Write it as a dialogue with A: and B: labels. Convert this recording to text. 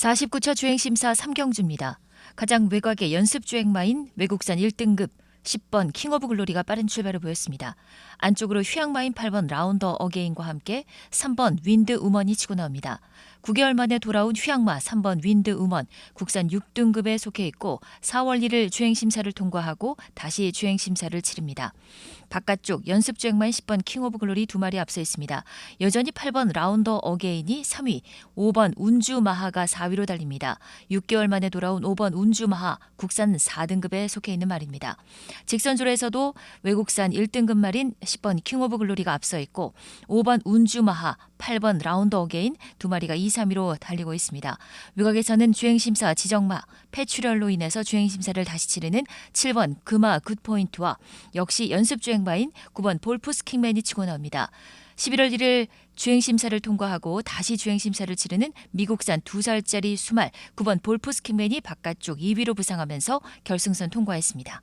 A: 49차 주행심사 3경주입니다. 가장 외곽의 연습 주행마인 외국산 1등급 10번 킹 오브 글로리가 빠른 출발을 보였습니다. 안쪽으로 휴양마인 8번 라운더 어게인과 함께 3번 윈드 우먼이 치고 나옵니다. 9개월 만에 돌아온 휴양마 3번 윈드 우먼 국산 6등급에 속해 있고 4월 1일 주행 심사를 통과하고 다시 주행 심사를 치릅니다. 바깥쪽 연습 주행마인 10번 킹 오브 글로리 두 마리 앞서 있습니다. 여전히 8번 라운더 어게인이 3위, 5번 운주 마하가 4위로 달립니다. 6개월 만에 돌아온 5번 운주 마하 국산 4등급에 속해 있는 말입니다. 직선줄에서도 외국산 1등급 말인 10번 킹 오브 글로리가 앞서 있고 5번 운주 마하, 8번 라운더 어게인 두 마리가 2, 3위로 달리고 있습니다. 외곽에서는 주행심사 지정마, 폐출혈로 인해서 주행심사를 다시 치르는 7번 금화 굿포인트와 역시 연습 주행마인 9번 볼푸스 킹맨이 치고 나옵니다. 11월 1일 주행심사를 통과하고 다시 주행심사를 치르는 미국산 2살짜리 수말 9번 볼푸스 킹맨이 바깥쪽 2위로 부상하면서 결승선 통과했습니다.